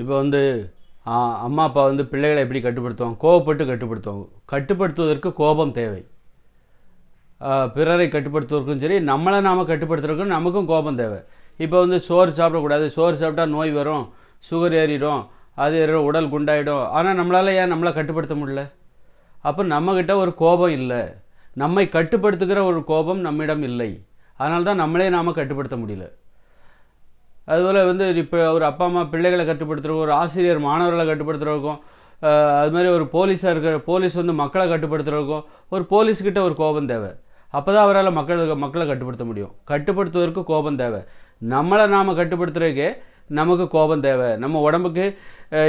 இப்போ வந்து அம்மா அப்பா வந்து பிள்ளைகளை எப்படி கட்டுப்படுத்துவாங்க? கோவப்பட்டு கட்டுப்படுத்துவாங்க. கட்டுப்படுத்துவதற்கு கோபம் தேவை. பிறரை கட்டுப்படுத்துவதற்கும் சரி நம்மளை நாம் கட்டுப்படுத்துறதுக்கும் நமக்கும் கோபம் தேவை. இப்போ வந்து சோறு சாப்பிடக்கூடாது. சோறு சாப்பிட்டா நோய் வரும் சுகர் ஏறிடும் அது உடல் குண்டாயிடும். ஆனால் நம்மளால் ஏன் நம்மளை கட்டுப்படுத்த முடியல? அப்போ நம்மக்கிட்ட ஒரு கோபம் இல்லை. நம்மை கட்டுப்படுத்துகிற ஒரு கோபம் நம்மிடம் இல்லை. அதனால தான் நம்மளே நாம் கட்டுப்படுத்த முடியல. அதுபோல் வந்து இப்போ ஒரு அப்பா அம்மா பிள்ளைகளை கட்டுப்படுத்துகிறோம் ஒரு ஆசிரியர் மாணவர்களை கட்டுப்படுத்துகிறவருக்கும் அது மாதிரி ஒரு போலீஸாக இருக்கிற போலீஸ் வந்து மக்களை கட்டுப்படுத்துகிறவருக்கும் ஒரு போலீஸ்கிட்ட ஒரு கோபம் தேவை. அப்போ தான் அவரால் மக்களுக்கு மக்களை கட்டுப்படுத்த முடியும். கட்டுப்படுத்துவதற்கு கோபம் தேவை. நம்மளை நாம் கட்டுப்படுத்துறதுக்கே நமக்கு கோபம் தேவை. நம்ம உடம்புக்கு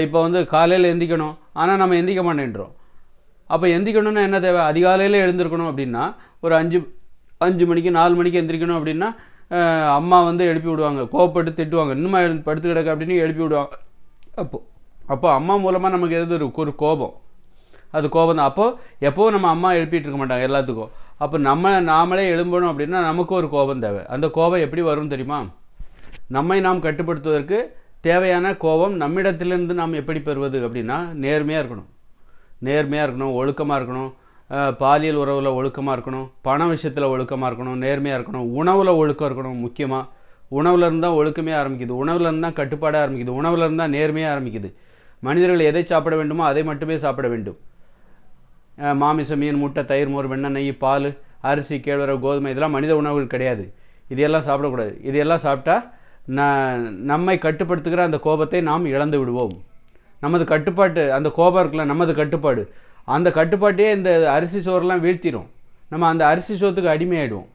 இப்போ வந்து காலையில் எந்திக்கணும். ஆனால் நம்ம எந்திக்க மாட்டேன்றோம். அப்போ எந்திக்கணும்னா என்ன தேவை? அதிகாலையில் எழுந்திருக்கணும் அப்படின்னா ஒரு அஞ்சு அஞ்சு மணிக்கு நாலு மணிக்கு எந்திரிக்கணும் அப்படின்னா அம்மா வந்து எழுப்பி விடுவாங்க. கோவப்பட்டு திட்டுவாங்க. இன்னுமா எழுந்து படுத்து கிடக்க அப்படின்னு எழுப்பி விடுவாங்க. அப்போ அப்போ அம்மா மூலமாக நமக்கு எது ஒரு ஒரு கோபம். அது கோபம் தான். அப்போது எப்போவும் நம்ம அம்மா எழுப்பிட்டு இருக்க மாட்டாங்க எல்லாத்துக்கும். அப்போ நம்ம நாமளே எழும்பணும் அப்படின்னா நமக்கு ஒரு கோபம் தேவை. அந்த கோபம் எப்படி வரும் தெரியுமா? நம்மை நாம் கட்டுப்படுத்துவதற்கு தேவையான கோபம் நம்மிடத்திலிருந்து நாம் எப்படி பெறுவது அப்படின்னா நேர்மையாக இருக்கணும். நேர்மையாக இருக்கணும் ஒழுக்கமாக இருக்கணும். பாலியல் உறவில் ஒழுக்கமாக இருக்கணும் பண விஷயத்தில் ஒழுக்கமாக இருக்கணும் நேர்மையாக இருக்கணும் உணவில் ஒழுக்கம் இருக்கணும் முக்கியமாக உணவுலேருந்து தான் ஒழுக்கமே ஆரம்பிக்குது. உணவுலேருந்து தான் கட்டுப்பாடாக ஆரம்பிக்குது. உணவுலேருந்து தான் நேர்மையாக ஆரம்பிக்குது. மனிதர்கள் எதை சாப்பிட வேண்டுமோ அதை மட்டுமே சாப்பிட வேண்டும். மாமிசம் மீன் முட்டை தயிர் மோர் வெண்ணெய் நெய் பால் அரிசி கேழ்வரகு கோதுமை இதெல்லாம் மனித உணவுகள் கிடையாது. இதையெல்லாம் சாப்பிடக்கூடாது. இதையெல்லாம் சாப்பிட்டா ந நம்மை கட்டுப்படுத்துகிற அந்த கோபத்தை நாம் இழந்து விடுவோம். நமது கட்டுப்பாட்டு அந்த கோபம் இருக்குல்ல நமது கட்டுப்பாடு. அந்த கட்டுப்பாட்டையே இந்த அரிசி சோறுலாம் வீழ்த்திடும் நம்ம அந்த அரிசி சோத்துக்கு அடிமையாயிடுவோம்.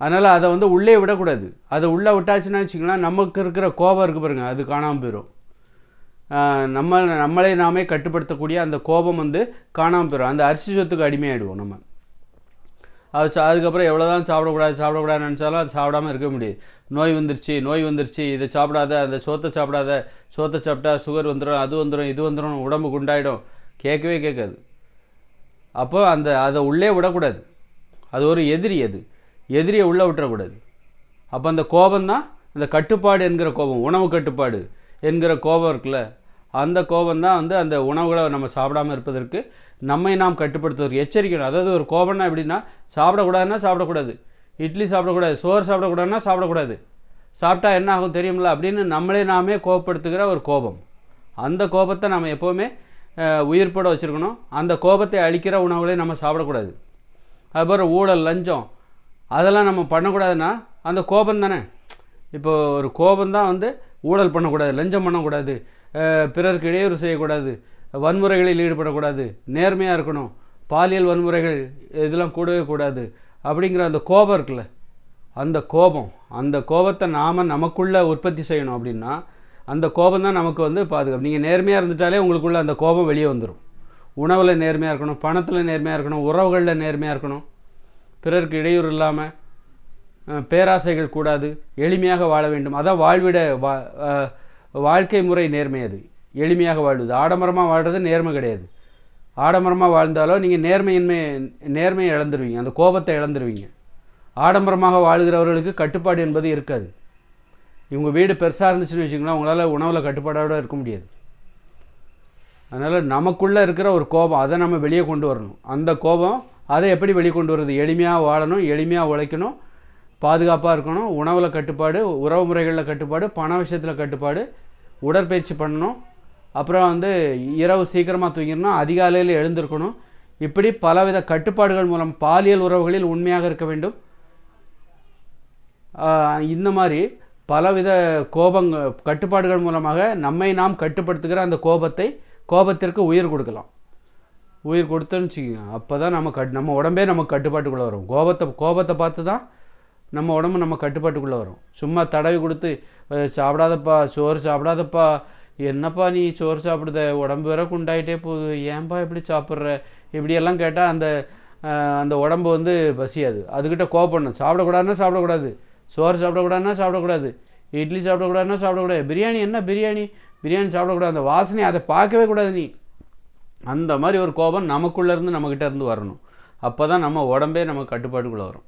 அதனால் அதை வந்து உள்ளே விடக்கூடாது. அதை உள்ளே விட்டாச்சுன்னா வச்சுக்கோங்களேன் நமக்கு இருக்கிற கோபம் இருக்குது பாருங்க அது காணாமல் போயிடும் நம்ம நம்மளே நாமே கட்டுப்படுத்தக்கூடிய அந்த கோபம் வந்து காணாமல் போயிடும் அந்த அரிசி சொத்துக்கு அடிமையாயிடுவோம் நம்ம. அது அதுக்கப்புறம் எவ்வளோ தான் சாப்பிடக்கூடாது சாப்பிடக்கூடாதுன்னு நினச்சாலும் அது சாப்பிடாம இருக்க முடியாது. நோய் வந்துருச்சு நோய் வந்துருச்சு இதை சாப்பிடாத அந்த சோத்தை சாப்பிடாத சோத்தை சாப்பிட்டா சுகர் வந்துடும் அது வந்துடும் இது வந்துடும் உடம்பு குண்டாயிடும் கேட்கவே கேட்காது. அப்போ அந்த அதை உள்ளே விடக்கூடாது. அது ஒரு எதிரி அது. எதிரியை உள்ளே விட்டுறக்கூடாது. அப்போ அந்த கோபம் தான் அந்த கட்டுப்பாடு என்கிற கோபம் உணவு கட்டுப்பாடு என்கிற கோபம் இருக்குல்ல அந்த கோபம் தான் வந்து அந்த உணவுகளை நம்ம சாப்பிடாமல் இருப்பதற்கு நம்மை நாம் கட்டுப்படுத்துவதற்கு எச்சரிக்கணும். அதாவது ஒரு கோபம்னா எப்படின்னா சாப்பிடக்கூடாதுன்னா சாப்பிடக்கூடாது. இட்லி சாப்பிடக்கூடாது சோறு சாப்பிடக்கூடாதுன்னா சாப்பிடக்கூடாது. சாப்பிட்டா என்ன ஆகும் தெரியுமில்ல? அப்படின்னு நம்மளே நாமே கோபப்படுத்துகிற ஒரு கோபம். அந்த கோபத்தை நம்ம எப்போவுமே உயிர் போட வச்சுருக்கணும். அந்த கோபத்தை அழிக்கிற உணவுகளை நம்ம சாப்பிடக்கூடாது. அதுபோல் ஊழல் லஞ்சம் அதெல்லாம் நம்ம பண்ணக்கூடாதுன்னா அந்த கோபம் தானே? இப்போ ஒரு கோபம் தான் வந்து ஊழல் பண்ணக்கூடாது லஞ்சம் பண்ணக்கூடாது பிறருக்கு இடையூறு செய்யக்கூடாது வன்முறைகளில் ஈடுபடக்கூடாது நேர்மையாக இருக்கணும் பாலியல் வன்முறைகள் இதெல்லாம் கூடவே கூடாது அப்படிங்கிற அந்த கோபம் இருக்குல்ல. அந்த கோபம் அந்த கோபத்தை நாம் நமக்குள்ளே உற்பத்தி செய்யணும் அப்படின்னா அந்த கோபம் தான் நமக்கு வந்து பாதுகாப்பு. நீங்கள் நேர்மையாக இருந்துட்டாலே உங்களுக்குள்ள அந்த கோபம் வெளியே வந்துடும் உணவில் நேர்மையாக இருக்கணும் பணத்தில் நேர்மையாக இருக்கணும் உறவுகளில் நேர்மையாக இருக்கணும். பிறருக்கு இடையூறு இல்லாமல் பேராசைகள் கூடாது எளிமையாக வாழ வேண்டும். அதான் வாழ்விட வா வாழ்க்கை முறை நேர்மை அது. எளிமையாக வாழ்வது. ஆடம்பரமாக வாழ்கிறது நேர்மை கிடையாது. ஆடம்பரமாக வாழ்ந்தாலும் நீங்கள் நேர்மையின்மை நேர்மையை இழந்துருவீங்க. அந்த கோபத்தை இழந்துருவீங்க. ஆடம்பரமாக வாழ்கிறவர்களுக்கு கட்டுப்பாடு என்பது இருக்காது. இவங்க வீடு பெருசாக இருந்துச்சுன்னு வச்சுக்கோங்களேன் உங்களால் உணவில் கட்டுப்பாடோட இருக்க முடியாது. அதனால் நமக்குள்ளே இருக்கிற ஒரு கோபம் அதை நம்ம வெளியே கொண்டு வரணும். அந்த கோபம் அதை எப்படி வெளியே கொண்டு வர்றது? எளிமையாக வாழணும் எளிமையாக உழைக்கணும் பாதுகாப்பாக இருக்கணும் உணவில் கட்டுப்பாடு உறவு முறைகளில் கட்டுப்பாடு பண விஷயத்தில் கட்டுப்பாடு உடற்பயிற்சி பண்ணணும். அப்புறம் வந்து இரவு சீக்கிரமாக தூங்கிடணும் அதிகாலையில் எழுந்திருக்கணும். இப்படி பலவித கட்டுப்பாடுகள் மூலம் பாலியல் உறவுகளில் உண்மையாக இருக்க வேண்டும். இந்த மாதிரி பலவித கோபங்க கட்டுப்பாடுகள் மூலமாக நம்மை நாம் கட்டுப்படுத்துகிற அந்த கோபத்தை கோபத்திற்கு உயிர் கொடுக்கலாம். உயிர் கொடுத்தோன்னு வச்சுக்கோங்க. அப்போ தான் நம்ம கட் நம்ம உடம்பே நமக்கு கட்டுப்பாட்டுக்குள்ளே வரும். கோபத்தை கோபத்தை பார்த்து தான் நம்ம உடம்பு நம்ம கட்டுப்பாட்டுக்குள்ளே வரும். சும்மா தடவி கொடுத்து சாப்பிடாதப்பா சோறு சாப்பிடாதப்பா. என்னப்பா நீ சோறு சாப்பிடுத? உடம்பு வேற குண்டாயிட்டே போகுது. ஏன்பா இப்படி சாப்பிட்ற? இப்படியெல்லாம் கேட்டால் அந்த அந்த உடம்பு வந்து பசியாது. அதுக்கிட்ட கோபப்படணும் சாப்பிடக்கூடாதுன்னா சாப்பிடக்கூடாது. சோறு சாப்பிடக்கூடாதுன்னா சாப்பிடக்கூடாது. இட்லி சாப்பிடக்கூடாதுன்னா சாப்பிடக்கூடாது. பிரியாணி என்ன பிரியாணி? பிரியாணி சாப்பிடக்கூடாது. அந்த வாசனை அதை பார்க்கவே கூடாது நீ. அந்த மாதிரி ஒரு கோபம் நமக்குள்ளேருந்து நம்மக்கிட்ட இருந்து வரணும். அப்போ தான் நம்ம உடம்பே நம்ம கட்டுப்பாட்டுக்குள்ளே வரும்.